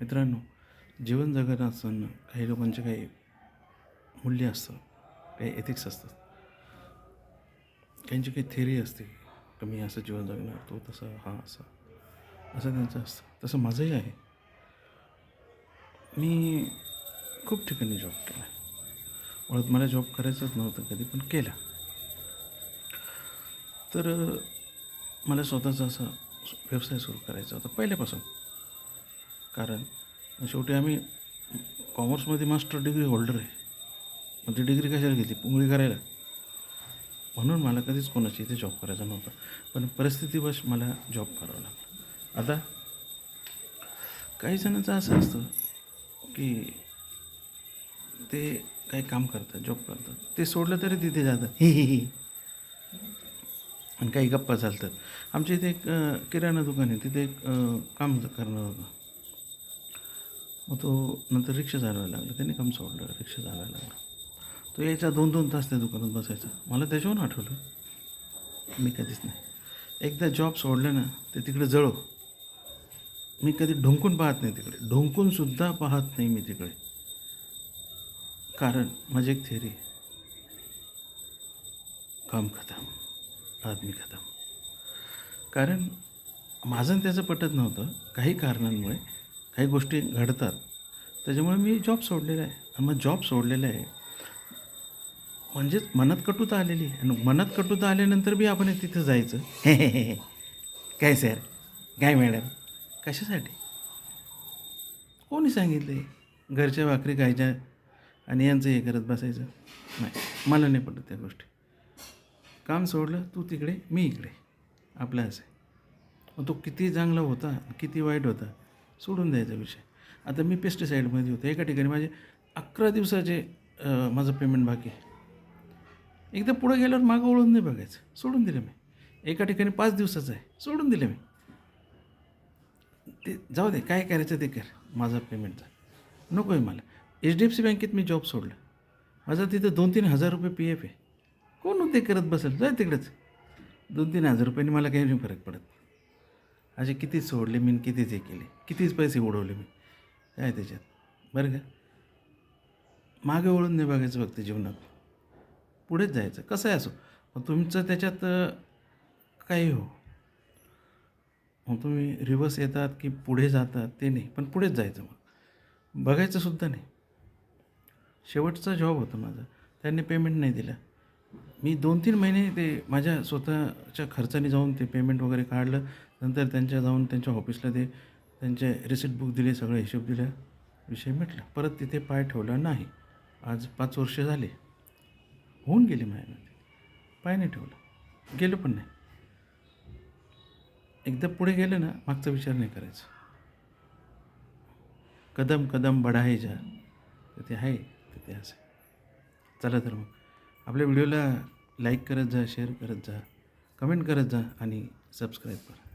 मित्रांनो जीवन जगत असताना काही लोकांचे काही मूल्य असतं काही एथिक्स असतात. त्यांची काही थेरी असते कमी मी असं जीवन जगणार तो तसं हा असा असं त्यांचं असतं. तसं माझंही आहे. मी खूप ठिकाणी जॉब केला. मुळात मला जॉब करायचंच नव्हतं कधी पण केला. तर मला स्वतःचा असा व्यवसाय सुरू करायचा होता पहिल्यापासून. कारण शेवटी आम्ही कॉमर्समध्ये मास्टर डिग्री होल्डर आहे. मग ती डिग्री कशाला घेतली? पुंगळी करायला. म्हणून मला कधीच कोणाची इथे जॉब करायचा नव्हता. पण परिस्थितीवश मला जॉब करावा लागला. आता काही जणांचं असं असतं की ते काही काम करतात जॉब करतात. ते सोडलं तरी तिथे जातात. हे हे आणि काही गप्पा चालतात. आमच्या इथे एक किराणा दुकान आहे. तिथे एक काम करणार होतं. मग तो नंतर रिक्षा चालवायला लागला. त्याने काम सोडलं रिक्षा चालवायला लागला. तो यायचा दोन दोन तास त्या दुकानात बसायचा. मला त्याच्याहून आठवलं. मी कधीच नाही. एकदा जॉब सोडलं ना ते तिकडे जळो. मी कधी ढोंकून पाहत नाही तिकडे. ढोंकूनसुद्धा पाहत नाही मी तिकडे. कारण माझी एक थेरी काम खतम आदमी खतम. कारण माझं आणि त्याचं पटत नव्हतं. काही कारणांमुळे काही गोष्टी घडतात. त्याच्यामुळे मी जॉब सोडलेला आहे. आणि मग जॉब सोडलेला आहे. म्हणजेच मनात कटुता आलेली आहे. आणि मनात कटुता आल्यानंतर बी आपण तिथं जायचं. हे हे हे काय सर काय मॅडम कशासाठी? कोणी सांगितलं घरच्या भाकरी खायच्या आणि यांचं हे करत बसायचं? नाही. मला नाही पडत त्या गोष्टी. काम सोडलं तू तिकडे मी इकडे. आपलं असं आहे. मग तो किती चांगला होता किती वाईट होता. सोडून द्यायचा विषय. आता मी पेस्टिसाईडमध्ये होतो. एका ठिकाणी माझे अकरा दिवसाचे माझं पेमेंट बाकी आहे. एकदा पुढं गेल्यावर मागं ओळून नाही बघायचं. सोडून दिलं मी. एका ठिकाणी पाच दिवसाचं आहे. सोडून दिलं मी. ते जाऊ दे काय करायचं ते कर. माझा पेमेंटचा नको आहे मला. एच डी एफ सी बँकेत मी जॉब सोडलं. माझा तिथं दोन तीन हजार रुपये पी एफ आहे. कोण होते करत बसेल? जाय तिकडेच. दोन तीन हजार रुपयांनी मला काही नाही फरक पडत. असे किती सोडले मी किती कितीच हे केले. कितीच पैसे उडवले मी. काय त्याच्यात? बरं का? मागे वळून नाही बघायचं फक्त जीवनात. पुढेच जायचं. कसं आहे असो? मग तुमचं त्याच्यात काही हो. मग तुम्ही रिवर्स येतात की पुढे जातात ते नाही. पण पुढेच जायचं मग. बघायचं सुद्धा नाही. शेवटचा जॉब होता माझा. त्यांनी पेमेंट नाही दिलं. मी दोन तीन महिने ते माझ्या स्वतःच्या खर्चाने जाऊन ते पेमेंट वगैरे काढलं. नंतर त्यांच्या जाऊन त्यांच्या ऑफिसला ते त्यांचे रिसिप्ट बुक दिले सगळं हिशोब दिला. विषय मिटला. परत तिथे पाय ठेवला नाही. आज पाच वर्ष झाले. होऊन गेली माझ्यामध्ये. पाय नाही ठेवला. गेलो पण नाही. एकदा पुढे गेलं ना मागचा विचार नाही करायचा. कदम कदम बढायच्या तर ते आहे तर ते असं चला तर मग. आपल्या व्हिडिओला लाईक करत जा शेअर करत जा कमेंट करत जा आणि सबस्क्राईब करा.